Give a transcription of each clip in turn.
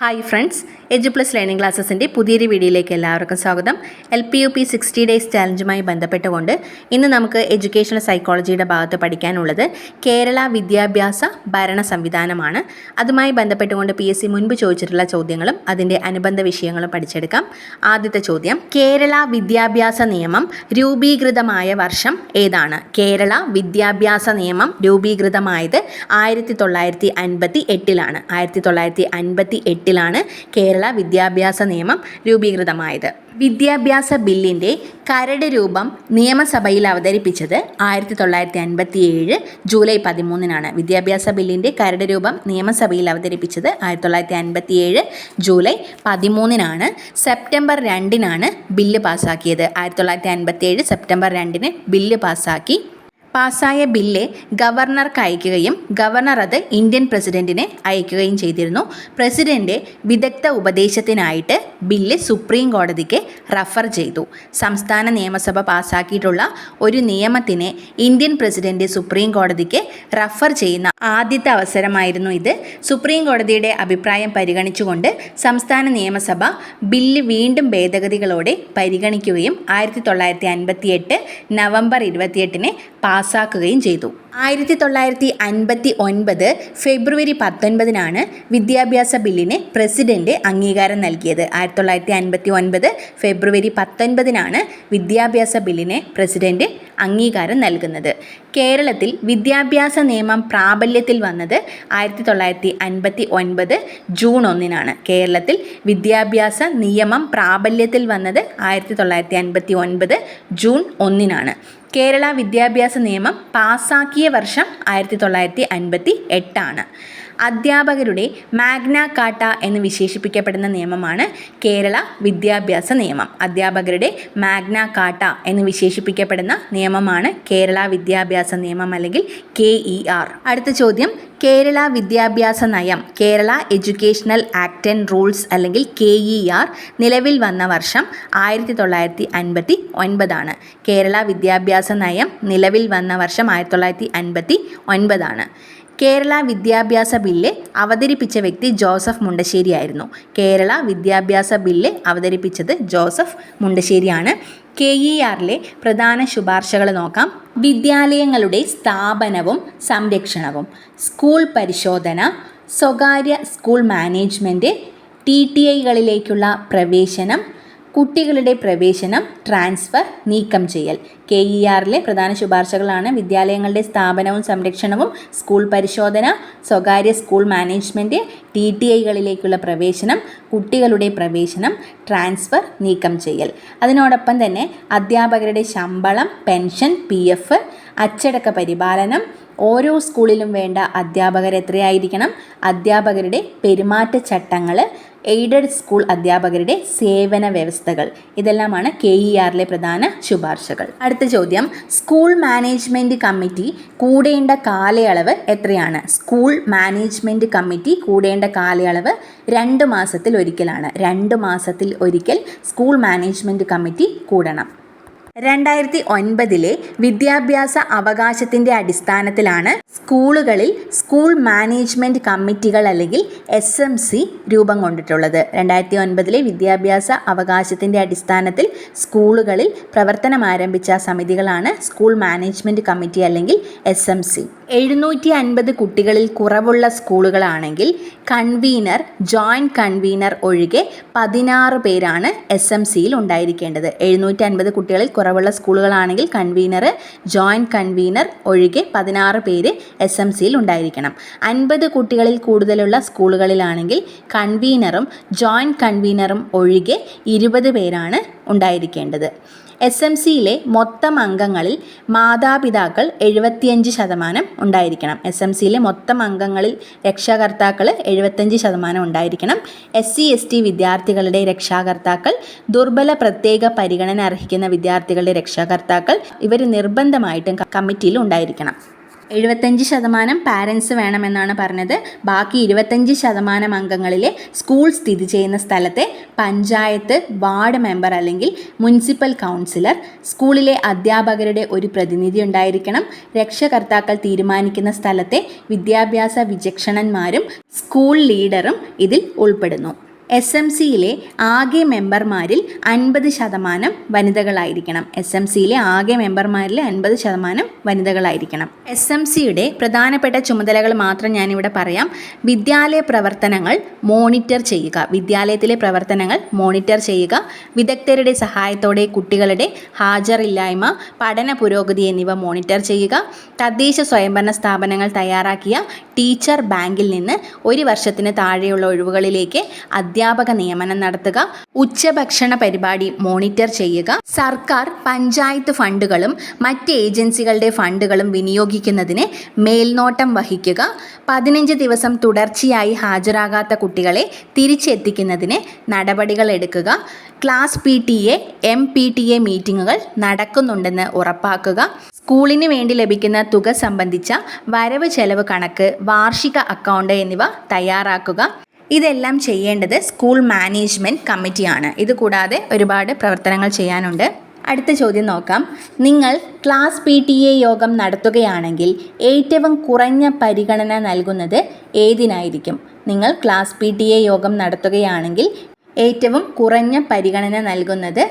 Hi friends Edu Plus Learning ക്ലാസ്സസിന്റെ പുതിയൊരു വീഡിയോയിലേക്ക് എല്ലാവർക്കും സ്വാഗതം. L P U P sixty days ചാലഞ്ചുമായി ബന്ധപ്പെട്ടുകൊണ്ട് ഇന്ന് നമുക്ക് എഡ്യൂക്കേഷണൽ സൈക്കോളജിയുടെ ഭാഗത്ത് പഠിക്കാനുള്ളത് കേരള വിദ്യാഭ്യാസ ഭരണ സംവിധാനമാണ്. അതുമായി ബന്ധപ്പെട്ടുകൊണ്ട് പി എസ് സി മുൻപ് ചോദിച്ചിട്ടുള്ള ചോദ്യങ്ങളും അതിന്റെ അനുബന്ധ വിഷയങ്ങളും പഠിച്ചെടുക്കാം. ആദ്യത്തെ ചോദ്യം കേരള വിദ്യാഭ്യാസ നിയമം രൂപീകൃതമായ വർഷം ഏതാണ്? കേരള വിദ്യാഭ്യാസ നിയമം രൂപീകൃതമായത് ആയിരത്തി തൊള്ളായിരത്തി അൻപത്തി എട്ടിലാണ്. ആയിരത്തി തൊള്ളായിരത്തി അൻപത്തി എട്ടിലാണ് കേരള വിദ്യാഭ്യാസ നിയമം രൂപീകൃതമായത്. വിദ്യാഭ്യാസ ബില്ലിന്റെ കരട് രൂപം നിയമസഭയിൽ അവതരിപ്പിച്ചത് ആയിരത്തി തൊള്ളായിരത്തി അൻപത്തി ഏഴ് ജൂലൈ പതിമൂന്നിനാണ്. വിദ്യാഭ്യാസ ബില്ലിന്റെ കരട് രൂപം നിയമസഭയിൽ അവതരിപ്പിച്ചത് ആയിരത്തി തൊള്ളായിരത്തി അൻപത്തി ഏഴ് ജൂലൈ പതിമൂന്നിനാണ്. സെപ്റ്റംബർ രണ്ടിനാണ് ബില്ല് പാസ്സാക്കിയത് ആയിരത്തി തൊള്ളായിരത്തി അൻപത്തി ഏഴ് സെപ്റ്റംബർ രണ്ടിന് ബില്ല് പാസ്സാക്കി പാസ്സായ ബില്ല് ഗവർണർക്ക് അയക്കുകയും ഗവർണർ അത് ഇന്ത്യൻ പ്രസിഡന്റിനെ അയക്കുകയും ചെയ്തിരുന്നു. പ്രസിഡന്റ് വിദഗ്ധ ഉപദേശത്തിനായിട്ട് ബില്ല് സുപ്രീം കോടതിക്ക് റഫർ ചെയ്തു. സംസ്ഥാന നിയമസഭ പാസാക്കിയിട്ടുള്ള ഒരു നിയമത്തിനെ ഇന്ത്യൻ പ്രസിഡന്റ് സുപ്രീം കോടതിക്ക് റഫർ ചെയ്യുന്ന ആദ്യത്തെ അവസരമായിരുന്നു ഇത്. സുപ്രീം കോടതിയുടെ അഭിപ്രായം പരിഗണിച്ചുകൊണ്ട് സംസ്ഥാന നിയമസഭ ബില്ല് വീണ്ടും ഭേദഗതികളോടെ പരിഗണിക്കുകയും ആയിരത്തി തൊള്ളായിരത്തി അൻപത്തിയെട്ട് നവംബർ ഇരുപത്തിയെട്ടിന് പാസ്സാക്കുകയും ചെയ്തു ആയിരത്തി തൊള്ളായിരത്തി അൻപത്തി ഒൻപത് ഫെബ്രുവരി പത്തൊൻപതിനാണ് വിദ്യാഭ്യാസ ബില്ലിന് പ്രസിഡന്റ് അംഗീകാരം നൽകിയത്. ആയിരത്തി തൊള്ളായിരത്തി അൻപത്തി ഒൻപത് ഫെബ്രുവരി പത്തൊൻപതിനാണ് വിദ്യാഭ്യാസ ബില്ലിന് പ്രസിഡന്റ് അംഗീകാരം നൽകുന്നത്. കേരളത്തിൽ വിദ്യാഭ്യാസ നിയമം പ്രാബല്യത്തിൽ വന്നത് ആയിരത്തി തൊള്ളായിരത്തി അൻപത്തി ഒൻപത് ജൂൺ ഒന്നിനാണ്. കേരളത്തിൽ വിദ്യാഭ്യാസ നിയമം പ്രാബല്യത്തിൽ വന്നത് ആയിരത്തി തൊള്ളായിരത്തി അൻപത്തി ഒൻപത് ജൂൺ ഒന്നിനാണ്. കേരള വിദ്യാഭ്യാസ നിയമം പാസാക്കിയ വർഷം ആയിരത്തി തൊള്ളായിരത്തി അൻപത്തി എട്ടാണ് അധ്യാപകരുടെ മാഗ്ന കാട്ട എന്ന് വിശേഷിപ്പിക്കപ്പെടുന്ന നിയമമാണ് കേരള വിദ്യാഭ്യാസ നിയമം. അധ്യാപകരുടെ മാഗ്ന കാട്ട എന്ന് വിശേഷിപ്പിക്കപ്പെടുന്ന നിയമമാണ് കേരള വിദ്യാഭ്യാസ നിയമം അല്ലെങ്കിൽ കെ ഇ ആർ. അടുത്ത ചോദ്യം കേരള വിദ്യാഭ്യാസ നയം Kerala educational act and rules അല്ലെങ്കിൽ കെ ഇ ആർ നിലവിൽ വന്ന വർഷം ആയിരത്തി തൊള്ളായിരത്തി അൻപത്തി ഒൻപതാണ് കേരള വിദ്യാഭ്യാസ നയം നിലവിൽ വന്ന വർഷം ആയിരത്തി തൊള്ളായിരത്തി അൻപത്തി ഒൻപതാണ് കേരള വിദ്യാഭ്യാസ ബില്ല് അവതരിപ്പിച്ച വ്യക്തി ജോസഫ് മുണ്ടശ്ശേരി ആയിരുന്നു കേരള വിദ്യാഭ്യാസ ബില്ല് അവതരിപ്പിച്ചത് ജോസഫ് മുണ്ടശ്ശേരിയാണ്. കെ ഇ ആറിലെ പ്രധാന ശുപാർശകൾ നോക്കാം. വിദ്യാലയങ്ങളുടെ സ്ഥാപനവും സംരക്ഷണവും സ്കൂൾ പരിശോധന സ്വകാര്യ സ്കൂൾ മാനേജ്മെന്റ് ടി ടി ഐകളിലേക്കുള്ള പ്രവേശനം കുട്ടികളുടെ പ്രവേശനം ട്രാൻസ്ഫർ നീക്കം ചെയ്യൽ. കെ ഇ ആറിലെ പ്രധാന ശുപാർശകളാണ് വിദ്യാലയങ്ങളുടെ സ്ഥാപനവും സംരക്ഷണവും സ്കൂൾ പരിശോധന സ്വകാര്യ സ്കൂൾ മാനേജ്മെന്റ് ടി ടി ഐകളിലേക്കുള്ള പ്രവേശനം കുട്ടികളുടെ പ്രവേശനം ട്രാൻസ്ഫർ നീക്കം ചെയ്യൽ. അതിനോടൊപ്പം തന്നെ അധ്യാപകരുടെ ശമ്പളം പെൻഷൻ പി എഫ് അച്ചടക്ക പരിപാലനം ഓരോ സ്കൂളിലും വേണ്ട അധ്യാപകർ എത്രയായിരിക്കണം? അധ്യാപകരുടെ പെരുമാറ്റച്ചട്ടങ്ങൾ എയ്ഡഡ് സ്കൂൾ അധ്യാപകരുടെ സേവന വ്യവസ്ഥകൾ. ഇതെല്ലാമാണ് കെ ഇ ആറിലെ പ്രധാന ശുപാർശകൾ. അടുത്ത ചോദ്യം. സ്കൂൾ മാനേജ്മെന്റ് കമ്മിറ്റി കൂടേണ്ട കാലയളവ് എത്രയാണ്? സ്കൂൾ മാനേജ്മെന്റ് കമ്മിറ്റി കൂടേണ്ട കാലയളവ് രണ്ട് മാസത്തിൽ ഒരിക്കലാണ്. രണ്ട് മാസത്തിൽ ഒരിക്കൽ സ്കൂൾ മാനേജ്മെന്റ് കമ്മിറ്റി കൂടണം. രണ്ടായിരത്തി ഒൻപതിലെ വിദ്യാഭ്യാസ അവകാശത്തിന്റെ അടിസ്ഥാനത്തിലാണ് സ്കൂളുകളിൽ സ്കൂൾ മാനേജ്മെന്റ് കമ്മിറ്റികൾ അല്ലെങ്കിൽ എസ് എം സി രൂപം കൊണ്ടിട്ടുള്ളത്. രണ്ടായിരത്തി ഒൻപതിലെ വിദ്യാഭ്യാസ അവകാശത്തിന്റെ അടിസ്ഥാനത്തിൽ സ്കൂളുകളിൽ പ്രവർത്തനം ആരംഭിച്ച സമിതികളാണ് സ്കൂൾ മാനേജ്മെന്റ് കമ്മിറ്റി അല്ലെങ്കിൽ എസ് എം സി. എഴുന്നൂറ്റി അൻപത് കുട്ടികളിൽ കുറവുള്ള സ്കൂളുകളാണെങ്കിൽ കൺവീനർ ജോയിന്റ് കൺവീനർ ഒഴികെ പതിനാറ് പേരാണ് എസ് എം സിയിൽ ഉണ്ടായിരിക്കേണ്ടത്. എഴുന്നൂറ്റി അൻപത് കുട്ടികളിൽ കുറവുള്ള സ്കൂളുകളാണെങ്കിൽ കൺവീനർ ജോയിന്റ് കൺവീനർ ഒഴികെ പതിനാറ് പേര് എസ് എം സിയിൽ ഉണ്ടായിരിക്കണം. അൻപത് കുട്ടികളിൽ കൂടുതലുള്ള സ്കൂളുകളിലാണെങ്കിൽ കൺവീനറും ജോയിന്റ് കൺവീനറും ഒഴികെ ഇരുപത് പേരാണ് ഉണ്ടായിരിക്കേണ്ടത്. എസ് എം സിയിലെ മൊത്തം അംഗങ്ങളിൽ മാതാപിതാക്കൾ എഴുപത്തിയഞ്ച് ശതമാനം ഉണ്ടായിരിക്കണം. എസ് എം സിയിലെ മൊത്തം അംഗങ്ങളിൽ രക്ഷാകർത്താക്കൾ എഴുപത്തഞ്ച് ശതമാനം ഉണ്ടായിരിക്കണം. എസ് സി എസ് ടി വിദ്യാർത്ഥികളുടെ രക്ഷാകർത്താക്കൾ ദുർബല പ്രത്യേക പരിഗണന അർഹിക്കുന്ന വിദ്യാർത്ഥികളുടെ രക്ഷാകർത്താക്കൾ ഇവർ നിർബന്ധമായിട്ടും കമ്മിറ്റിയിൽ ഉണ്ടായിരിക്കണം. എഴുപത്തഞ്ച് ശതമാനം പാരൻസ് വേണമെന്നാണ് പറഞ്ഞത്. ബാക്കി ഇരുപത്തഞ്ച് ശതമാനം അംഗങ്ങളിലെ സ്കൂൾ സ്ഥിതി ചെയ്യുന്ന സ്ഥലത്തെ പഞ്ചായത്ത് വാർഡ് മെമ്പർ അല്ലെങ്കിൽ മുനിസിപ്പൽ കൗൺസിലർ സ്കൂളിലെ അധ്യാപകരുടെ ഒരു പ്രതിനിധി ഉണ്ടായിരിക്കണം. രക്ഷകർത്താക്കൾ തീരുമാനിക്കുന്ന സ്ഥലത്തെ വിദ്യാഭ്യാസ വിചക്ഷണന്മാരും സ്കൂൾ ലീഡറും ഇതിൽ ഉൾപ്പെടുന്നു. എസ് എം സിയിലെ ആകെ മെമ്പർമാരിൽ അൻപത് ശതമാനം വനിതകളായിരിക്കണം. എസ് എം സിയിലെ ആകെ മെമ്പർമാരിൽ അൻപത് ശതമാനം വനിതകളായിരിക്കണം. എസ് എം സിയുടെ പ്രധാനപ്പെട്ട ചുമതലകൾ മാത്രം ഞാനിവിടെ പറയാം. വിദ്യാലയ പ്രവർത്തനങ്ങൾ മോണിറ്റർ ചെയ്യുക. വിദ്യാലയത്തിലെ പ്രവർത്തനങ്ങൾ മോണിറ്റർ ചെയ്യുക. വിദഗ്ധരുടെ സഹായത്തോടെ കുട്ടികളുടെ ഹാജറില്ലായ്മ പഠന പുരോഗതി എന്നിവ മോണിറ്റർ ചെയ്യുക. തദ്ദേശ സ്വയംഭരണ സ്ഥാപനങ്ങൾ തയ്യാറാക്കിയ ടീച്ചർ ബാങ്കിൽ നിന്ന് ഒരു വർഷത്തിന് താഴെയുള്ള ഒഴിവുകളിലേക്ക് അധ്യാപക നിയമനം നടത്തുക ഉച്ചഭക്ഷണ പരിപാടി മോണിറ്റർ ചെയ്യുക സർക്കാർ പഞ്ചായത്ത് ഫണ്ടുകളും മറ്റ് ഏജൻസികളുടെ ഫണ്ടുകളും വിനിയോഗിക്കുന്നതിന് മേൽനോട്ടം വഹിക്കുക പതിനഞ്ച് ദിവസം തുടർച്ചയായി ഹാജരാകാത്ത കുട്ടികളെ തിരിച്ചെത്തിക്കുന്നതിന് നടപടികൾ എടുക്കുക class P T A M P T A മീറ്റിങ്ങുകൾ നടക്കുന്നുണ്ടെന്ന് ഉറപ്പാക്കുക സ്കൂളിന് വേണ്ടി ലഭിക്കുന്ന തുക സംബന്ധിച്ച വരവ് ചെലവ് കണക്ക് വാർഷിക അക്കൗണ്ട് എന്നിവ തയ്യാറാക്കുക ഇതെല്ലാം ചെയ്യേണ്ടത് സ്കൂൾ മാനേജ്മെന്റ് കമ്മിറ്റിയാണ്. ഇതുകൂടാതെ ഒരുപാട് പ്രവർത്തനങ്ങൾ ചെയ്യാനുണ്ട്. അടുത്ത ചോദ്യം നോക്കാം. നിങ്ങൾ ക്ലാസ് പി ടി എ യോഗം നടത്തുകയാണെങ്കിൽ ഏറ്റവും കുറഞ്ഞ പരിഗണന നൽകുന്നത് ഏതിനായിരിക്കും? നിങ്ങൾ ക്ലാസ് പി ടി എ യോഗം നടത്തുകയാണെങ്കിൽ ഏറ്റവും കുറഞ്ഞ പരിഗണന നൽകുന്നത്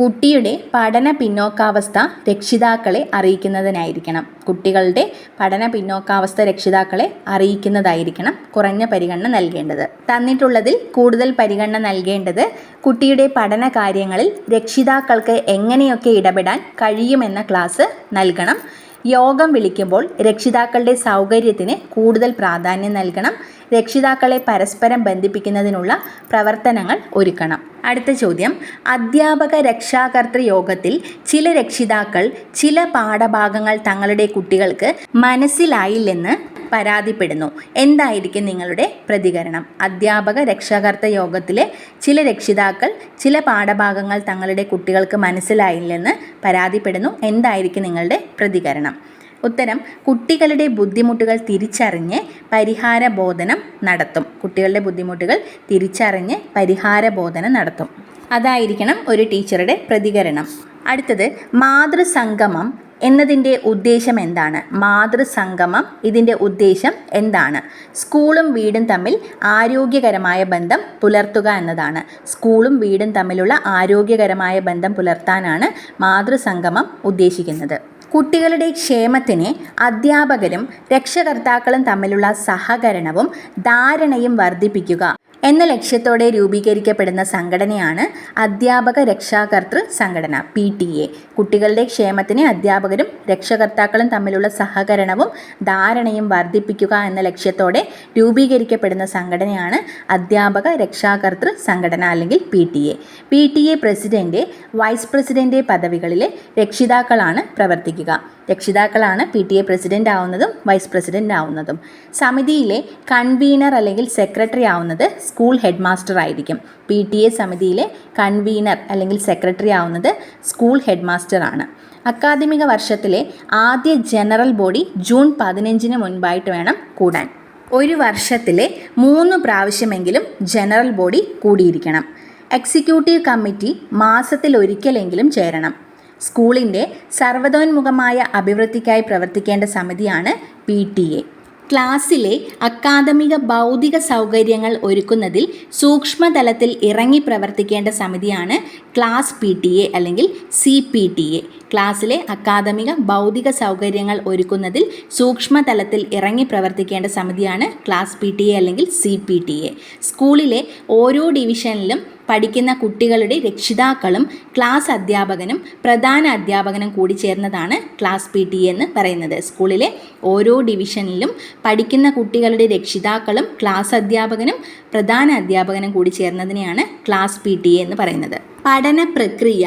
കുട്ടിയുടെ പഠന പിന്നോക്കാവസ്ഥ രക്ഷിതാക്കളെ അറിയിക്കുന്നതിനായിരിക്കണം. കുട്ടികളുടെ പഠന പിന്നോക്കാവസ്ഥ രക്ഷിതാക്കളെ അറിയിക്കുന്നതായിരിക്കണം കുറഞ്ഞ പരിഗണന നൽകേണ്ടത്. തന്നിട്ടുള്ളതിൽ കൂടുതൽ പരിഗണന നൽകേണ്ടത് കുട്ടിയുടെ പഠന കാര്യങ്ങളിൽ രക്ഷിതാക്കൾക്ക് എങ്ങനെയൊക്കെ ഇടപെടാൻ കഴിയുമെന്ന ക്ലാസ് നൽകണം. യോഗം വിളിക്കുമ്പോൾ രക്ഷിതാക്കളുടെ സൗകര്യത്തിന് കൂടുതൽ പ്രാധാന്യം നൽകണം. രക്ഷിതാക്കളെ പരസ്പരം ബന്ധിപ്പിക്കുന്നതിനുള്ള പ്രവർത്തനങ്ങൾ ഒരുക്കണം. അടുത്ത ചോദ്യം. അധ്യാപക രക്ഷാകർതൃ യോഗത്തിൽ ചില രക്ഷിതാക്കൾ ചില പാഠഭാഗങ്ങൾ തങ്ങളുടെ കുട്ടികൾക്ക് മനസ്സിലായില്ലെന്ന് പരാതിപ്പെടുന്നു. എന്തായിരിക്കും നിങ്ങളുടെ പ്രതികരണം? അധ്യാപക രക്ഷാകർത്ത യോഗത്തിലെ ചില രക്ഷിതാക്കൾ ചില പാഠഭാഗങ്ങൾ തങ്ങളുടെ കുട്ടികൾക്ക് മനസ്സിലായില്ലെന്ന് പരാതിപ്പെടുന്നു. എന്തായിരിക്കും നിങ്ങളുടെ പ്രതികരണം? ഉത്തരം കുട്ടികളുടെ ബുദ്ധിമുട്ടുകൾ തിരിച്ചറിഞ്ഞ് പരിഹാര ബോധനം നടത്തും. കുട്ടികളുടെ ബുദ്ധിമുട്ടുകൾ തിരിച്ചറിഞ്ഞ് പരിഹാര ബോധനം നടത്തും. അതായിരിക്കണം ഒരു ടീച്ചറുടെ പ്രതികരണം. അടുത്തത് മാതൃസംഗമം എന്നതിന്റെ ഉദ്ദേശം എന്താണ്? മാതൃസംഗമം ഇതിന്റെ ഉദ്ദേശം എന്താണ്? സ്കൂളും വീടും തമ്മിൽ ആരോഗ്യകരമായ ബന്ധം പുലർത്തുക എന്നതാണ്. സ്കൂളും വീടും തമ്മിലുള്ള ആരോഗ്യകരമായ ബന്ധം പുലർത്താനാണ് മാതൃസംഗമം ഉദ്ദേശിക്കുന്നത്. കുട്ടികളുടെ ക്ഷേമത്തിന് അധ്യാപകരും രക്ഷകർത്താക്കളും തമ്മിലുള്ള സഹകരണവും ധാരണയും വർദ്ധിപ്പിക്കുക. എന്ന ലക്ഷ്യത്തോടെ രൂപീകരിക്കപ്പെടുന്ന സംഘടനയാണ് അധ്യാപക രക്ഷാകർത്തൃ സംഘടന പി ടി എ. കുട്ടികളുടെ ക്ഷേമത്തിന് അധ്യാപകരും രക്ഷകർത്താക്കളും തമ്മിലുള്ള സഹകരണവും ധാരണയും വർദ്ധിപ്പിക്കുക എന്ന ലക്ഷ്യത്തോടെ രൂപീകരിക്കപ്പെടുന്ന സംഘടനയാണ് അധ്യാപക രക്ഷാകർത്തൃ സംഘടന അല്ലെങ്കിൽ P T A. P T A president vice president പദവികളിലെ രക്ഷിതാക്കളാണ് പ്രവർത്തിക്കുക. രക്ഷിതാക്കളാണ് പി ടി എ പ്രസിഡന്റ് ആവുന്നതും വൈസ് പ്രസിഡന്റ് ആവുന്നതും. സമിതിയിലെ കൺവീനർ അല്ലെങ്കിൽ സെക്രട്ടറി ആവുന്നത് സ്കൂൾ ഹെഡ് മാസ്റ്റർ ആയിരിക്കും. പി ടി എ സമിതിയിലെ കൺവീനർ അല്ലെങ്കിൽ സെക്രട്ടറി ആവുന്നത് സ്കൂൾ ഹെഡ് മാസ്റ്റർ ആണ്. അക്കാദമിക വർഷത്തിലെ ആദ്യ ജനറൽ ബോഡി ജൂൺ പതിനഞ്ചിന് മുൻപായിട്ട് വേണം കൂടാൻ. ഒരു വർഷത്തിലെ മൂന്ന് പ്രാവശ്യമെങ്കിലും ജനറൽ ബോഡി കൂടിയിരിക്കണം. എക്സിക്യൂട്ടീവ് കമ്മിറ്റി മാസത്തിൽ ഒരിക്കലെങ്കിലും ചേരണം. സ്കൂളിന്റെ സർവതോന്മുഖമായ അഭിവൃദ്ധിക്കായി പ്രവർത്തിക്കേണ്ട സമിതിയാണ് പി ടി എ. ക്ലാസ്സിലെ അക്കാദമിക ഭൗതിക സൗകര്യങ്ങൾ ഒരുക്കുന്നതിൽ സൂക്ഷ്മതലത്തിൽ ഇറങ്ങി പ്രവർത്തിക്കേണ്ട സമിതിയാണ് ക്ലാസ് പി ടി എ അല്ലെങ്കിൽ സി പി ടി എ. ക്ലാസ്സിലെ അക്കാദമിക ഭൗതിക സൗകര്യങ്ങൾ ഒരുക്കുന്നതിൽ സൂക്ഷ്മതലത്തിൽ ഇറങ്ങി പ്രവർത്തിക്കേണ്ട സമിതിയാണ് ക്ലാസ് പി ടി എ അല്ലെങ്കിൽ സി പി ടി എ. സ്കൂളിലെ ഓരോ ഡിവിഷനിലും പഠിക്കുന്ന കുട്ടികളുടെ രക്ഷിതാക്കളും ക്ലാസ് അധ്യാപകനും പ്രധാന അധ്യാപകനും കൂടി ചേർന്നതാണ് ക്ലാസ് പി ടി എന്ന് പറയുന്നത്. സ്കൂളിലെ ഓരോ ഡിവിഷനിലും പഠിക്കുന്ന കുട്ടികളുടെ രക്ഷിതാക്കളും ക്ലാസ് അധ്യാപകനും പ്രധാന അധ്യാപകനും കൂടി ചേർന്നതിനെയാണ് ക്ലാസ് പി ടി എന്ന് പറയുന്നത്. പഠന പ്രക്രിയ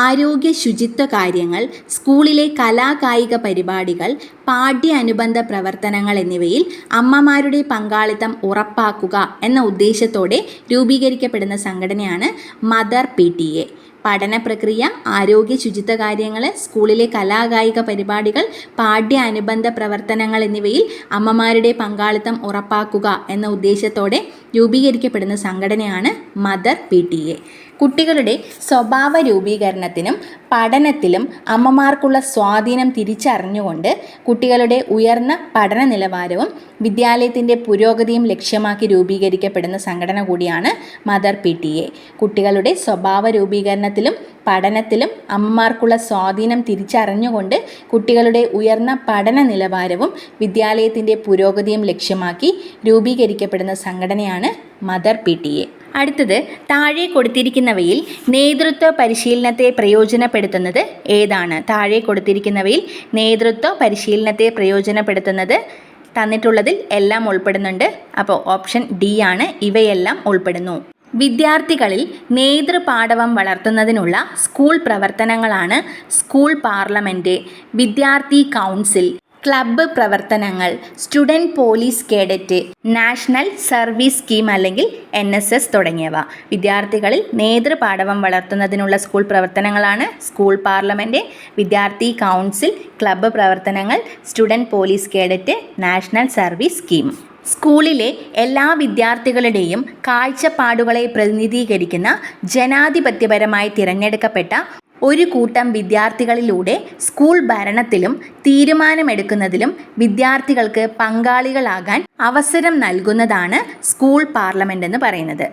ആരോഗ്യ ശുചിത്വ കാര്യങ്ങൾ സ്കൂളിലെ കലാകായിക പരിപാടികൾ പാഠ്യ അനുബന്ധ പ്രവർത്തനങ്ങൾ എന്നിവയിൽ അമ്മമാരുടെ പങ്കാളിത്തം ഉറപ്പാക്കുക എന്ന ഉദ്ദേശത്തോടെ രൂപീകരിക്കപ്പെടുന്ന സംഘടനയാണ് മദർ പി ടി എ. പഠന പ്രക്രിയ ആരോഗ്യ ശുചിത്വ കാര്യങ്ങൾ സ്കൂളിലെ കലാകായിക പരിപാടികൾ പാഠ്യ അനുബന്ധ പ്രവർത്തനങ്ങൾ എന്നിവയിൽ അമ്മമാരുടെ പങ്കാളിത്തം ഉറപ്പാക്കുക എന്ന ഉദ്ദേശത്തോടെ രൂപീകരിക്കപ്പെടുന്ന സംഘടനയാണ് മദർ പി ടി എ. കുട്ടികളുടെ സ്വഭാവ രൂപീകരണത്തിനും പഠനത്തിലും അമ്മമാർക്കുള്ള സ്വാധീനം തിരിച്ചറിഞ്ഞുകൊണ്ട് കുട്ടികളുടെ ഉയർന്ന പഠന നിലവാരവും വിദ്യാലയത്തിന്റെ പുരോഗതിയും ലക്ഷ്യമാക്കി രൂപീകരിക്കപ്പെടുന്ന സംഘടന കൂടിയാണ് മദർ പി ടി എ. കുട്ടികളുടെ സ്വഭാവ രൂപീകരണത്തിലും പഠനത്തിലും അമ്മമാർക്കുള്ള സ്വാധീനം തിരിച്ചറിഞ്ഞുകൊണ്ട് കുട്ടികളുടെ ഉയർന്ന പഠന നിലവാരവും വിദ്യാലയത്തിന്റെ പുരോഗതിയും ലക്ഷ്യമാക്കി രൂപീകരിക്കപ്പെടുന്ന സംഘടനയാണ് മദർ പി ടി എ. അടുത്തത് താഴെ കൊടുത്തിരിക്കുന്നവയിൽ നേതൃത്വ പരിശീലനത്തെ പ്രയോജനപ്പെടുത്തുന്നത് ഏതാണ്? താഴെ കൊടുത്തിരിക്കുന്നവയിൽ നേതൃത്വ പരിശീലനത്തെ പ്രയോജനപ്പെടുത്തുന്നത് തന്നിട്ടുള്ളതിൽ എല്ലാം ഉൾപ്പെടുന്നുണ്ട്. അപ്പോൾ ഓപ്ഷൻ ഡി ആണ്. ഇവയെല്ലാം ഉൾപ്പെടുന്നു. വിദ്യാർത്ഥികളിൽ നേതൃപാടവം വളർത്തുന്നതിനുള്ള സ്കൂൾ പ്രവർത്തനങ്ങളാണ് സ്കൂൾ പാർലമെന്റ് വിദ്യാർത്ഥി കൗൺസിൽ ക്ലബ്ബ് പ്രവർത്തനങ്ങൾ student police cadet national service scheme അല്ലെങ്കിൽ എൻ എസ് എസ് തുടങ്ങിയവ. വിദ്യാർത്ഥികളിൽ നേതൃപാടവം വളർത്തുന്നതിനുള്ള സ്കൂൾ പ്രവർത്തനങ്ങളാണ് സ്കൂൾ പാർലമെന്റ് വിദ്യാർത്ഥി കൗൺസിൽ ക്ലബ്ബ് പ്രവർത്തനങ്ങൾ student police cadet national service scheme. സ്കൂളിലെ എല്ലാ വിദ്യാർത്ഥികളുടെയും കാഴ്ചപ്പാടുകളെ പ്രതിനിധീകരിക്കുന്ന ജനാധിപത്യപരമായി തിരഞ്ഞെടുക്കപ്പെട്ട ഒരു കൂട്ടം വിദ്യാർത്ഥികളിലൂടെ സ്കൂൾ ഭരണത്തിലും തീരുമാനമെടുക്കുന്നതിലും വിദ്യാർത്ഥികൾക്ക് പങ്കാളികളാകാൻ അവസരം നൽകുന്നതാണ് സ്കൂൾ പാർലമെന്റ് എന്ന് പറയുന്നത്.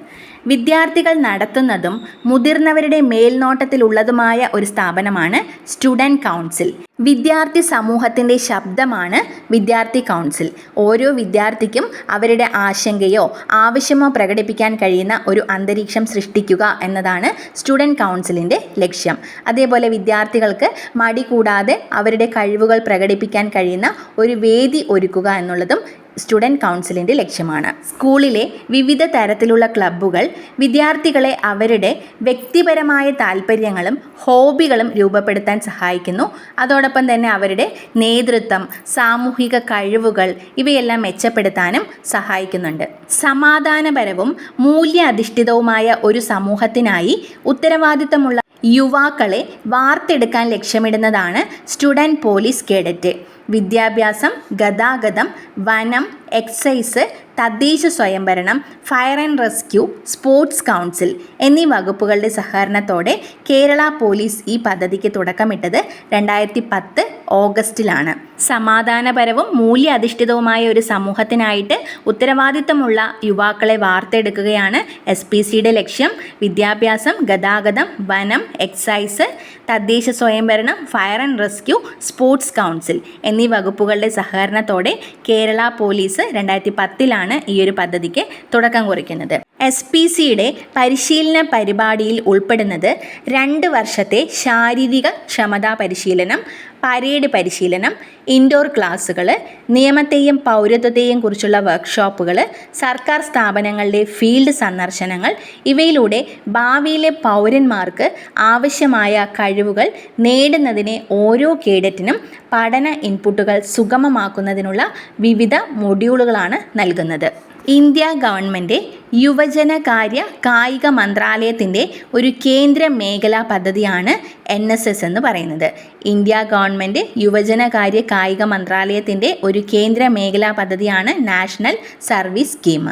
വിദ്യാർത്ഥികൾ നടത്തുന്നതും മുതിർന്നവരുടെ മേൽനോട്ടത്തിലുള്ളതുമായ ഒരു സ്ഥാപനമാണ് സ്റ്റുഡന്റ് കൗൺസിൽ. വിദ്യാർത്ഥി സമൂഹത്തിന്റെ ശബ്ദമാണ് വിദ്യാർത്ഥി കൗൺസിൽ. ഓരോ വിദ്യാർത്ഥിക്കും അവരുടെ ആശങ്കയോ ആവശ്യമോ പ്രകടിപ്പിക്കാൻ കഴിയുന്ന ഒരു അന്തരീക്ഷം സൃഷ്ടിക്കുക എന്നതാണ് സ്റ്റുഡന്റ് കൗൺസിലിന്റെ ലക്ഷ്യം. അതേപോലെ വിദ്യാർത്ഥികൾക്ക് മടി കൂടാതെ അവരുടെ കഴിവുകൾ പ്രകടിപ്പിക്കാൻ കഴിയുന്ന ഒരു വേദി ഒരുക്കുക എന്നുള്ളതും സ്റ്റുഡന്റ് കൗൺസിലിന്റെ ലക്ഷ്യമാണ്. സ്കൂളിലെ വിവിധ തരത്തിലുള്ള ക്ലബ്ബുകൾ വിദ്യാർത്ഥികളെ അവരുടെ വ്യക്തിപരമായ താല്പര്യങ്ങളും ഹോബികളും രൂപപ്പെടുത്താൻ സഹായിക്കുന്നു. അതോടൊപ്പം തന്നെ അവരുടെ നേതൃത്വം സാമൂഹിക കഴിവുകൾ ഇവയെല്ലാം മെച്ചപ്പെടുത്താനും സഹായിക്കുന്നുണ്ട്. സമാധാനപരവും മൂല്യാധിഷ്ഠിതവുമായ ഒരു സമൂഹത്തിനായി ഉത്തരവാദിത്തമുള്ള യുവാക്കളെ വാർത്തെടുക്കാൻ ലക്ഷ്യമിടുന്നതാണ് സ്റ്റുഡന്റ് പോലീസ് കേഡറ്റ്. വിദ്യാഭ്യാസം ഗതാഗതം വനം എക്സൈസ് തദ്ദേശ സ്വയംഭരണം fire and rescue sports council എന്നീ വകുപ്പുകളുടെ സഹകരണത്തോടെ കേരള പോലീസ് ഈ പദ്ധതിക്ക് തുടക്കമിട്ടത് രണ്ടായിരത്തി പത്ത് ഓഗസ്റ്റിലാണ്. സമാധാനപരവും മൂല്യാധിഷ്ഠിതവുമായ ഒരു സമൂഹത്തിനായിട്ട് ഉത്തരവാദിത്തമുള്ള യുവാക്കളെ വാർത്തെടുക്കുകയാണ് എസ് പി സിയുടെ ലക്ഷ്യം. വിദ്യാഭ്യാസം ഗതാഗതം വനം എക്സൈസ് തദ്ദേശ സ്വയംഭരണം fire and rescue sports council എന്നീ വകുപ്പുകളുടെ സഹകരണത്തോടെ കേരള പോലീസ് രണ്ടായിരത്തി പത്തിലാണ് ഈ ഒരു പദ്ധതിക്ക് തുടക്കം കുറിക്കുന്നത്. എസ് പി സിയുടെ പരിശീലന പരിപാടിയിൽ ഉൾപ്പെടുന്നത് രണ്ട് വർഷത്തെ ശാരീരിക ക്ഷമതാ പരിശീലനം പരേഡ് പരിശീലനം ഇൻഡോർ ക്ലാസ്സുകൾ നിയമത്തെയും പൗരത്വത്തെയും കുറിച്ചുള്ള വർക്ക്ഷോപ്പുകൾ സർക്കാർ സ്ഥാപനങ്ങളുടെ ഫീൽഡ് സന്ദർശനങ്ങൾ ഇവയിലൂടെ ഭാവിയിലെ പൗരന്മാർക്ക് ആവശ്യമായ കഴിവുകൾ നേടുന്നതിന് ഓരോ കേഡറ്റിനും പഠന ഇൻപുട്ടുകൾ സുഗമമാക്കുന്നതിനുള്ള വിവിധ മൊഡ്യൂളുകളാണ് നൽകുന്നത്. ഇന്ത്യ ഗവൺമെന്റ് യുവജനകാര്യ കായിക മന്ത്രാലയത്തിന്റെ ഒരു കേന്ദ്ര മേഖലാ പദ്ധതിയാണ് എൻ എസ് എസ് എന്ന് പറയുന്നത്. ഇന്ത്യ ഗവൺമെന്റ് യുവജനകാര്യ കായിക മന്ത്രാലയത്തിന്റെ ഒരു കേന്ദ്ര മേഖലാ പദ്ധതിയാണ് national service scheme.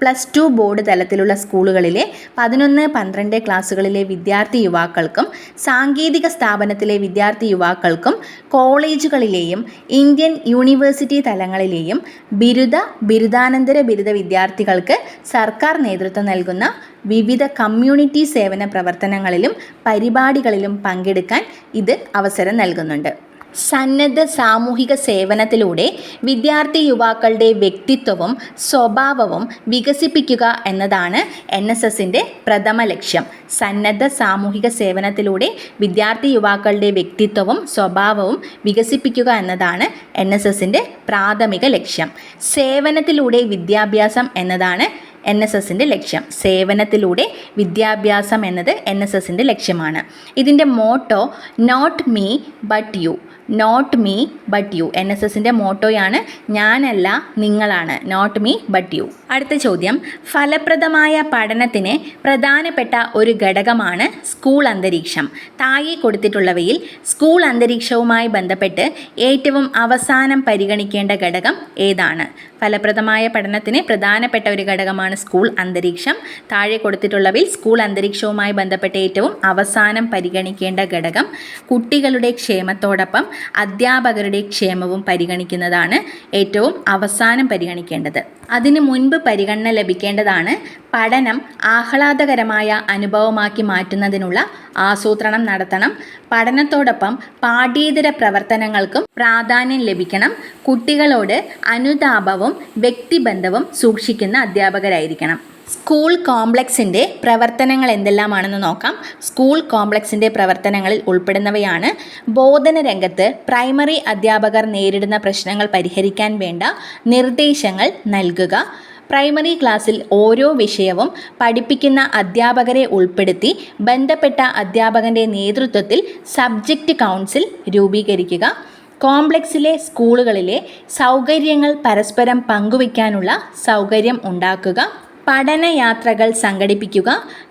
Plus two board തലത്തിലുള്ള സ്കൂളുകളിലെ പതിനൊന്ന് പന്ത്രണ്ട് ക്ലാസ്സുകളിലെ വിദ്യാർത്ഥി യുവാക്കൾക്കും സാങ്കേതിക സ്ഥാപനത്തിലെ വിദ്യാർത്ഥി യുവാക്കൾക്കും കോളേജുകളിലെയും ഇന്ത്യൻ യൂണിവേഴ്സിറ്റി തലങ്ങളിലെയും ബിരുദ ബിരുദാനന്തര ബിരുദ വിദ്യാർത്ഥികൾക്ക് സർക്കാർ നേതൃത്വം നൽകുന്ന വിവിധ കമ്മ്യൂണിറ്റി സേവന പ്രവർത്തനങ്ങളിലും പരിപാടികളിലും പങ്കെടുക്കാൻ ഇത് അവസരം നൽകുന്നുണ്ട്. സന്നദ്ധ സാമൂഹിക സേവനത്തിലൂടെ വിദ്യാർത്ഥി യുവാക്കളുടെ വ്യക്തിത്വവും സ്വഭാവവും വികസിപ്പിക്കുക എന്നതാണ് എൻ എസ് എസിന്റെ പ്രഥമ ലക്ഷ്യം. സന്നദ്ധ സാമൂഹിക സേവനത്തിലൂടെ വിദ്യാർത്ഥി യുവാക്കളുടെ വ്യക്തിത്വവും സ്വഭാവവും വികസിപ്പിക്കുക എന്നതാണ് എൻ എസ് എസിന്റെ പ്രാഥമിക ലക്ഷ്യം. സേവനത്തിലൂടെ വിദ്യാഭ്യാസം എന്നതാണ് എൻ എസ് എസിന്റെ ലക്ഷ്യം. സേവനത്തിലൂടെ വിദ്യാഭ്യാസം എന്നത് എൻ എസ് എസിന്റെ ലക്ഷ്യമാണ്. ഇതിന്റെ motto not me but you not me but you N S എസിന്റെ മോട്ടോയാണ് ഞാനല്ല നിങ്ങളാണ്. നോട്ട് മീ ബട്ട് യു അടുത്ത ചോദ്യം. ഫലപ്രദമായ പഠനത്തിന് പ്രധാനപ്പെട്ട ഒരു ഘടകമാണ് സ്കൂൾ അന്തരീക്ഷം. താഴെ കൊടുത്തിട്ടുള്ളവയിൽ സ്കൂൾ അന്തരീക്ഷവുമായി ബന്ധപ്പെട്ട് ഏറ്റവും അവസാനം പരിഗണിക്കേണ്ട ഘടകം ഏതാണ്? ഫലപ്രദമായ പഠനത്തിന് പ്രധാനപ്പെട്ട ഒരു ഘടകമാണ് സ്കൂൾ അന്തരീക്ഷം. താഴെ കൊടുത്തിട്ടുള്ളവയിൽ സ്കൂൾ അന്തരീക്ഷവുമായി ബന്ധപ്പെട്ട് ഏറ്റവും അവസാനം പരിഗണിക്കേണ്ട ഘടകം കുട്ടികളുടെ ക്ഷേമത്തോടൊപ്പം അധ്യാപകരുടെ ക്ഷേമവും പരിഗണിക്കുന്നതാണ് ഏറ്റവും അവസാനം പരിഗണിക്കേണ്ടത്. അതിനു മുൻപ് പരിഗണന ലഭിക്കേണ്ടതാണ് പഠനം ആഹ്ലാദകരമായ അനുഭവമാക്കി മാറ്റുന്നതിനുള്ള ആസൂത്രണം നടത്തണം. പഠനത്തോടൊപ്പം പാഠ്യേതര പ്രവർത്തനങ്ങൾക്കും പ്രാധാന്യം ലഭിക്കണം. കുട്ടികളോട് അനുതാപവും വ്യക്തിബന്ധവും സൂക്ഷിക്കുന്ന അധ്യാപകരായിരിക്കണം. സ്കൂൾ കോംപ്ലക്സിന്റെ പ്രവർത്തനങ്ങൾ എന്തെല്ലാമാണെന്ന് നോക്കാം. സ്കൂൾ കോംപ്ലക്സിന്റെ പ്രവർത്തനങ്ങളിൽ ഉൾപ്പെടുന്നവയാണ് ബോധന രംഗത്ത് പ്രൈമറി അധ്യാപകർ നേരിടുന്ന പ്രശ്നങ്ങൾ പരിഹരിക്കാൻ വേണ്ട നിർദ്ദേശങ്ങൾ നൽകുക. പ്രൈമറി ക്ലാസ്സിൽ ഓരോ വിഷയവും പഠിപ്പിക്കുന്ന അധ്യാപകരെ ഉൾപ്പെടുത്തി ബന്ധപ്പെട്ട അധ്യാപകന്റെ നേതൃത്വത്തിൽ സബ്ജക്റ്റ് കൗൺസിൽ രൂപീകരിക്കുക. കോംപ്ലക്സിലെ സ്കൂളുകളിലെ സൗകര്യങ്ങൾ പരസ്പരം പങ്കുവയ്ക്കാനുള്ള സൗകര്യം ഉണ്ടാക്കുക. പഠനയാത്രകൾ സംഘടിപ്പിക്കുക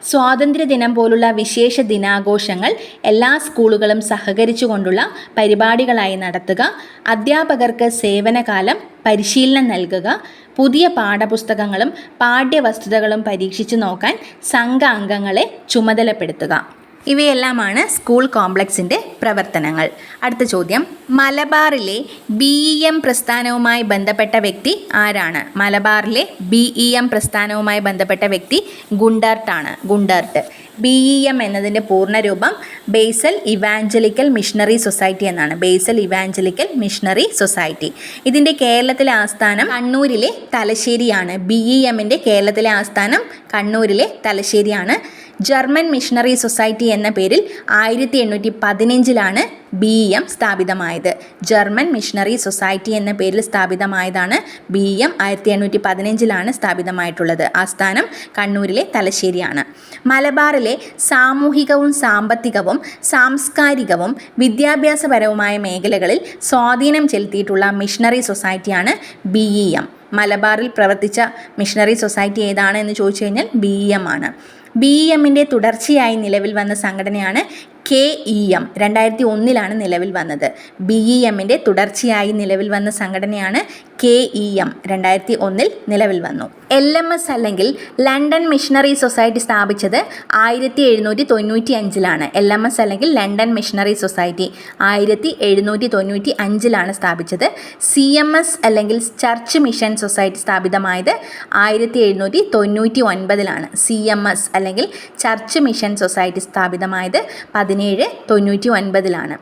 സ്വാതന്ത്ര്യദിനം പോലുള്ള വിശേഷ ദിനാഘോഷങ്ങൾ എല്ലാ സ്കൂളുകളും സഹകരിച്ചുകൊണ്ടുള്ള പരിപാടികളായി നടത്തുക അധ്യാപകർക്ക് സേവനകാലം പരിശീലനം നൽകുക പുതിയ പാഠപുസ്തകങ്ങളും പാഠ്യവസ്തുതകളും പരീക്ഷിച്ചു നോക്കാൻ സംഘ അംഗങ്ങളെ ചുമതലപ്പെടുത്തുക. ഇവയെല്ലാമാണ് സ്കൂൾ കോംപ്ലക്സിന്റെ പ്രവർത്തനങ്ങൾ. അടുത്ത ചോദ്യം. മലബാറിലെ ബി ഇ എം പ്രസ്ഥാനവുമായി ബന്ധപ്പെട്ട വ്യക്തി ആരാണ്? മലബാറിലെ ബി ഇ എം പ്രസ്ഥാനവുമായി ബന്ധപ്പെട്ട വ്യക്തി ഗുണ്ടർട്ടാണ്. ഗുണ്ടർട്ട്. ബി ഇ എം എന്നതിന്റെ പൂർണരൂപം ബേസൽ ഇവാഞ്ചലിക്കൽ മിഷണറി സൊസൈറ്റി എന്നാണ്. Basel evangelical missionary society. ഇതിന്റെ കേരളത്തിലെ ആസ്ഥാനം കണ്ണൂരിലെ തലശ്ശേരിയാണ്. ബി ഇ എമ്മിന്റെ കേരളത്തിലെ ആസ്ഥാനം കണ്ണൂരിലെ തലശ്ശേരിയാണ്. ജർമ്മൻ മിഷണറി സൊസൈറ്റി എന്ന പേരിൽ ആയിരത്തി എണ്ണൂറ്റി പതിനഞ്ചിലാണ് ബി എം സ്ഥാപിതമായത്. ജർമ്മൻ മിഷണറി സൊസൈറ്റി എന്ന പേരിൽ സ്ഥാപിതമായതാണ് ബി എം ആയിരത്തി എണ്ണൂറ്റി പതിനഞ്ചിലാണ് സ്ഥാപിതമായിട്ടുള്ളത് ആസ്ഥാനം കണ്ണൂരിലെ തലശ്ശേരിയാണ്. മലബാറിലെ സാമൂഹികവും സാമ്പത്തികവും സാംസ്കാരികവും വിദ്യാഭ്യാസപരവുമായ മേഖലകളിൽ സ്വാധീനം ചെലുത്തിയിട്ടുള്ള മിഷണറി സൊസൈറ്റിയാണ് ബി എം. മലബാറിൽ പ്രവർത്തിച്ച മിഷണറി സൊസൈറ്റി ഏതാണ് എന്ന് ചോദിച്ചു കഴിഞ്ഞാൽ ബി എം ആണ്. ബി ഇ എമ്മിന്റെ തുടർച്ചയായി നിലവിൽ വന്ന സംഘടനയാണ് കെ ഇ എം രണ്ടായിരത്തി ഒന്നിലാണ് നിലവിൽ വന്നത്. ബി ഇ എമ്മിന്റെ തുടർച്ചയായി നിലവിൽ വന്ന സംഘടനയാണ് കെ ഇ എം രണ്ടായിരത്തി ഒന്നിൽ നിലവിൽ വന്നു. എൽ എം എസ് അല്ലെങ്കിൽ ലണ്ടൻ മിഷണറി സൊസൈറ്റി സ്ഥാപിച്ചത് ആയിരത്തി എഴുന്നൂറ്റി തൊണ്ണൂറ്റി അഞ്ചിലാണ് എൽ എം എസ് അല്ലെങ്കിൽ ലണ്ടൻ മിഷണറി സൊസൈറ്റി ആയിരത്തി എഴുന്നൂറ്റി തൊണ്ണൂറ്റി അഞ്ചിലാണ് സ്ഥാപിച്ചത്. സി എം എസ് അല്ലെങ്കിൽ ചർച്ച് മിഷൻ സൊസൈറ്റി സ്ഥാപിതമായത് ആയിരത്തി എഴുന്നൂറ്റി തൊണ്ണൂറ്റി ഒൻപതിലാണ് സി എം എസ് അല്ലെങ്കിൽ ചർച്ച് മിഷൻ സൊസൈറ്റി സ്ഥാപിതമായത് പതിനേഴ് തൊണ്ണൂറ്റി ഒൻപതിലാണ്.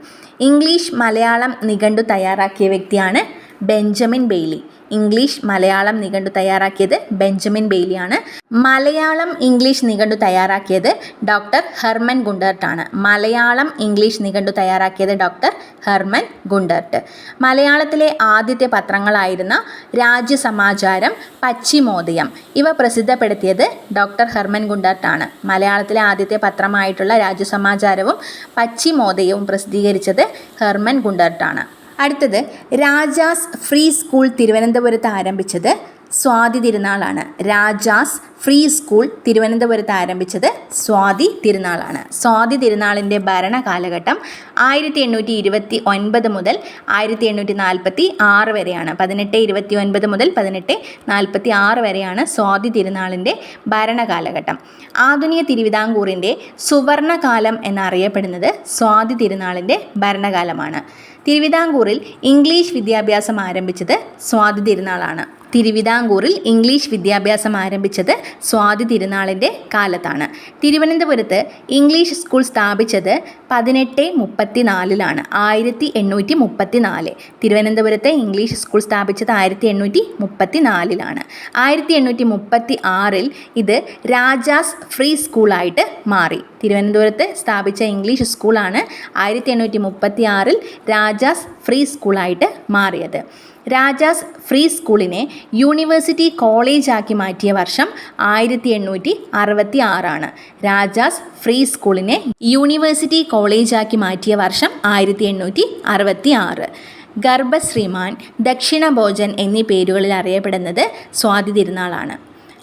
ഇംഗ്ലീഷ് മലയാളം നിഘണ്ടു തയ്യാറാക്കിയ വ്യക്തിയാണ് ബെഞ്ചമിൻ ബെയ്ലി. ഇംഗ്ലീഷ് മലയാളം നിഘണ്ടു തയ്യാറാക്കിയത് ബെഞ്ചമിൻ ബെയ്ലിയാണ്. മലയാളം ഇംഗ്ലീഷ് നിഘണ്ടു തയ്യാറാക്കിയത് ഡോക്ടർ ഹെർമൻ ഗുണ്ടർട്ടാണ്. മലയാളം ഇംഗ്ലീഷ് നിഘണ്ടു തയ്യാറാക്കിയത് ഡോക്ടർ ഹെർമൻ ഗുണ്ടർട്ട്. മലയാളത്തിലെ ആദ്യത്തെ പത്രങ്ങളായിരുന്ന രാജ്യസമാചാരം പശ്ചിമോദയം ഇവ പ്രസിദ്ധപ്പെടുത്തിയത് ഡോക്ടർ ഹെർമൻ ഗുണ്ടർട്ടാണ്. മലയാളത്തിലെ ആദ്യത്തെ പത്രമായിട്ടുള്ള രാജ്യസമാചാരവും പശ്ചിമോദയവും പ്രസിദ്ധീകരിച്ചത് ഹെർമൻ ഗുണ്ടർട്ടാണ്. അടുത്തത് രാജാസ് ഫ്രീ സ്കൂൾ തിരുവനന്തപുരത്ത് ആരംഭിച്ചത് സ്വാതി തിരുനാളാണ്. രാജാസ് ഫ്രീ സ്കൂൾ തിരുവനന്തപുരത്ത് ആരംഭിച്ചത് സ്വാതി തിരുനാളാണ്. സ്വാതി തിരുനാളിന്റെ ഭരണ കാലഘട്ടം ആയിരത്തി എണ്ണൂറ്റി ഇരുപത്തി ഒൻപത് മുതൽ ആയിരത്തി എണ്ണൂറ്റി നാൽപ്പത്തി ആറ് വരെയാണ്. പതിനെട്ട് ഇരുപത്തി ഒൻപത് മുതൽ പതിനെട്ട് നാൽപ്പത്തി ആറ് വരെയാണ് സ്വാതി തിരുനാളിന്റെ ഭരണകാലഘട്ടം. ആധുനിക തിരുവിതാംകൂറിന്റെ സുവർണകാലം എന്നറിയപ്പെടുന്നത് സ്വാതി തിരുനാളിന്റെ ഭരണകാലമാണ്. തിരുവിതാംകൂറിൽ ഇംഗ്ലീഷ് വിദ്യാഭ്യാസം ആരംഭിച്ചത് സ്വാതി തിരുനാളാണ്. തിരുവിതാംകൂറിൽ ഇംഗ്ലീഷ് വിദ്യാഭ്യാസം ആരംഭിച്ചത് സ്വാതി തിരുനാളിന്റെ കാലത്താണ്. തിരുവനന്തപുരത്ത് ഇംഗ്ലീഷ് സ്കൂൾ സ്ഥാപിച്ചത് പതിനെട്ട് മുപ്പത്തി നാലിലാണ് ആയിരത്തി എണ്ണൂറ്റി മുപ്പത്തി നാല് തിരുവനന്തപുരത്ത് ഇംഗ്ലീഷ് സ്കൂൾ സ്ഥാപിച്ചത് ആയിരത്തി എണ്ണൂറ്റി മുപ്പത്തി നാലിലാണ് ആയിരത്തി എണ്ണൂറ്റി മുപ്പത്തി ആറിൽ ഇത് രാജാസ് ഫ്രീ സ്കൂളായിട്ട് മാറി. തിരുവനന്തപുരത്ത് സ്ഥാപിച്ച ഇംഗ്ലീഷ് സ്കൂളാണ് ആയിരത്തി എണ്ണൂറ്റി മുപ്പത്തി ആറിൽ രാജാസ് ഫ്രീ സ്കൂളായിട്ട് മാറിയത്. രാജാസ് ഫ്രീ സ്കൂളിനെ യൂണിവേഴ്സിറ്റി കോളേജാക്കി മാറ്റിയ വർഷം ആയിരത്തി എണ്ണൂറ്റി അറുപത്തി ആറാണ് രാജാസ് ഫ്രീ സ്കൂളിനെ യൂണിവേഴ്സിറ്റി കോളേജാക്കി മാറ്റിയ വർഷം ആയിരത്തി എണ്ണൂറ്റി അറുപത്തി ആറ് ഗർഭശ്രീമാൻ ദക്ഷിണഭോജൻ എന്നീ പേരുകളിൽ അറിയപ്പെടുന്നത് സ്വാതി തിരുനാളാണ്.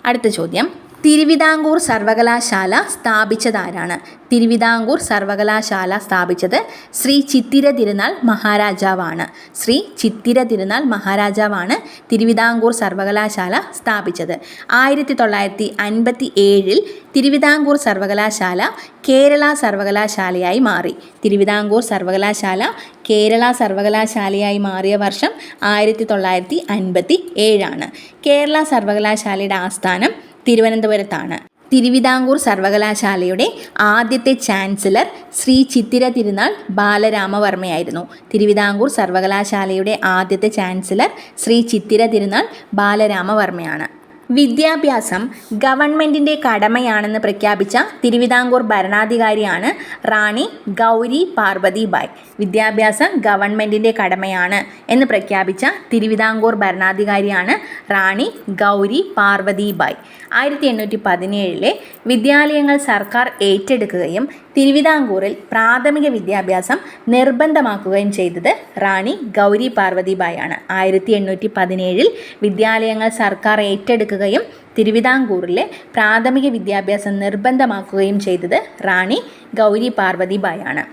അടുത്ത ചോദ്യം. തിരുവിതാംകൂർ സർവകലാശാല സ്ഥാപിച്ചതാരാണ്? തിരുവിതാംകൂർ സർവകലാശാല സ്ഥാപിച്ചത് ശ്രീ ചിത്തിര തിരുനാൾ മഹാരാജാവാണ്. ശ്രീ ചിത്തിര തിരുനാൾ മഹാരാജാവാണ് തിരുവിതാംകൂർ സർവകലാശാല സ്ഥാപിച്ചത്. ആയിരത്തി തൊള്ളായിരത്തി അൻപത്തി ഏഴിൽ തിരുവിതാംകൂർ സർവകലാശാല കേരള സർവകലാശാലയായി മാറി. തിരുവിതാംകൂർ സർവകലാശാല കേരള സർവകലാശാലയായി മാറിയ വർഷം ആയിരത്തി തൊള്ളായിരത്തി അൻപത്തി ഏഴാണ് കേരള സർവകലാശാലയുടെ ആസ്ഥാനം തിരുവനന്തപുരത്താണ്. തിരുവിതാംകൂർ സർവകലാശാലയുടെ ആദ്യത്തെ ചാൻസലർ ശ്രീ ചിത്തിര തിരുനാൾ ബാലരാമവർമ്മയായിരുന്നു. തിരുവിതാംകൂർ സർവകലാശാലയുടെ ആദ്യത്തെ ചാൻസലർ ശ്രീ ചിത്തിര തിരുനാൾ ബാലരാമവർമ്മയാണ്. വിദ്യാഭ്യാസം ഗവൺമെന്റിന്റെ കടമയാണെന്ന് പ്രഖ്യാപിച്ച തിരുവിതാംകൂർ ഭരണാധികാരിയാണ് റാണി ഗൗരി പാർവതി ബായ്. വിദ്യാഭ്യാസം ഗവൺമെന്റിന്റെ കടമയാണ് എന്ന് പ്രഖ്യാപിച്ച തിരുവിതാംകൂർ ഭരണാധികാരിയാണ് റാണി ഗൗരി പാർവതി ബായ്. ആയിരത്തി എണ്ണൂറ്റി പതിനേഴിലെ വിദ്യാലയങ്ങൾ സർക്കാർ ഏറ്റെടുക്കുകയും തിരുവിതാംകൂറിൽ പ്രാഥമിക വിദ്യാഭ്യാസം നിർബന്ധമാക്കുകയും ചെയ്തത് റാണി ഗൗരി പാർവതിബായ് ആണ് ആയിരത്തി എണ്ണൂറ്റി പതിനേഴിൽ വിദ്യാലയങ്ങൾ സർക്കാർ ഏറ്റെടുക്കുകയും തിരുവിതാംകൂറിലെ പ്രാഥമിക വിദ്യാഭ്യാസം നിർബന്ധമാക്കുകയും ചെയ്തത് റാണി ഗൗരി പാർവതിബായ് ആണ്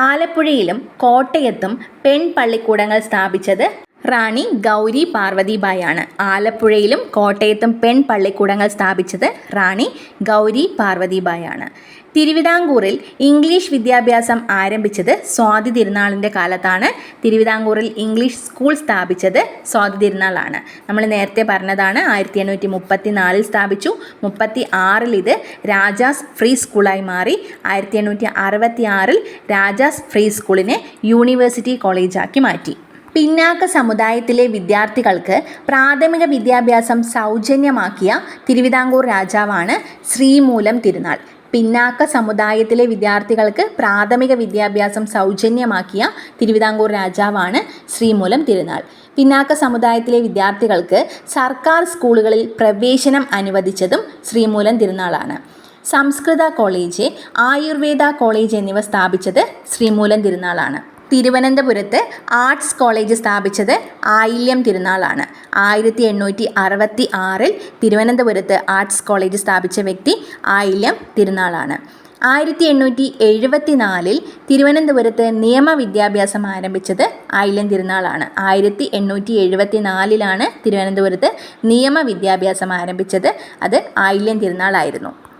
ആലപ്പുഴയിലും കോട്ടയത്തും പെൺപള്ളിക്കൂടങ്ങൾ സ്ഥാപിച്ചത് റാണി ഗൗരി പാർവതിബായാണ്. ആലപ്പുഴയിലും കോട്ടയത്തും പെൺ പള്ളിക്കൂടങ്ങൾ സ്ഥാപിച്ചത് റാണി ഗൗരി പാർവതിബായാണ്. തിരുവിതാംകൂറിൽ ഇംഗ്ലീഷ് വിദ്യാഭ്യാസം ആരംഭിച്ചത് സ്വാതി തിരുനാളിന്റെ കാലത്താണ്. തിരുവിതാംകൂറിൽ ഇംഗ്ലീഷ് സ്കൂൾ സ്ഥാപിച്ചത് സ്വാതി തിരുനാളാണ്. നമ്മൾ നേരത്തെ പറഞ്ഞതാണ് ആയിരത്തി എണ്ണൂറ്റി മുപ്പത്തി നാലിൽ സ്ഥാപിച്ചു. മുപ്പത്തി ആറിൽ ഇത് രാജാസ് ഫ്രീ സ്കൂളായി മാറി. ആയിരത്തി എണ്ണൂറ്റി അറുപത്തി ആറിൽ രാജാസ് ഫ്രീ സ്കൂളിനെ യൂണിവേഴ്സിറ്റി കോളേജാക്കി മാറ്റി. പിന്നാക്ക സമുദായത്തിലെ വിദ്യാർത്ഥികൾക്ക് പ്രാഥമിക വിദ്യാഭ്യാസം സൗജന്യമാക്കിയ തിരുവിതാംകൂർ രാജാവാണ് ശ്രീമൂലം തിരുനാൾ. പിന്നാക്ക സമുദായത്തിലെ വിദ്യാർത്ഥികൾക്ക് പ്രാഥമിക വിദ്യാഭ്യാസം സൗജന്യമാക്കിയ തിരുവിതാംകൂർ രാജാവാണ് ശ്രീമൂലം തിരുനാൾ. പിന്നാക്ക സമുദായത്തിലെ വിദ്യാർത്ഥികൾക്ക് സർക്കാർ സ്കൂളുകളിൽ പ്രവേശനം അനുവദിച്ചതും ശ്രീമൂലം തിരുനാളാണ്. സംസ്കൃത കോളേജ് ആയുർവേദ കോളേജ് എന്നിവ സ്ഥാപിച്ചത് ശ്രീമൂലം തിരുനാളാണ്. തിരുവനന്തപുരത്ത് ആർട്സ് കോളേജ് സ്ഥാപിച്ചത് ആയില്യം തിരുനാളാണ്. ആയിരത്തി എണ്ണൂറ്റി അറുപത്തി ആറിൽ തിരുവനന്തപുരത്ത് ആർട്സ് കോളേജ് സ്ഥാപിച്ച വ്യക്തി ആയില്യം തിരുനാളാണ്. ആയിരത്തി എണ്ണൂറ്റി എഴുപത്തി നാലിൽ തിരുവനന്തപുരത്ത് നിയമവിദ്യാഭ്യാസം ആരംഭിച്ചത് ആയില്യം തിരുനാളാണ്. ആയിരത്തി എണ്ണൂറ്റി എഴുപത്തി നാലിലാണ് തിരുവനന്തപുരത്ത് നിയമവിദ്യാഭ്യാസം ആരംഭിച്ചത് അത് ആയില്യം തിരുനാളായിരുന്നു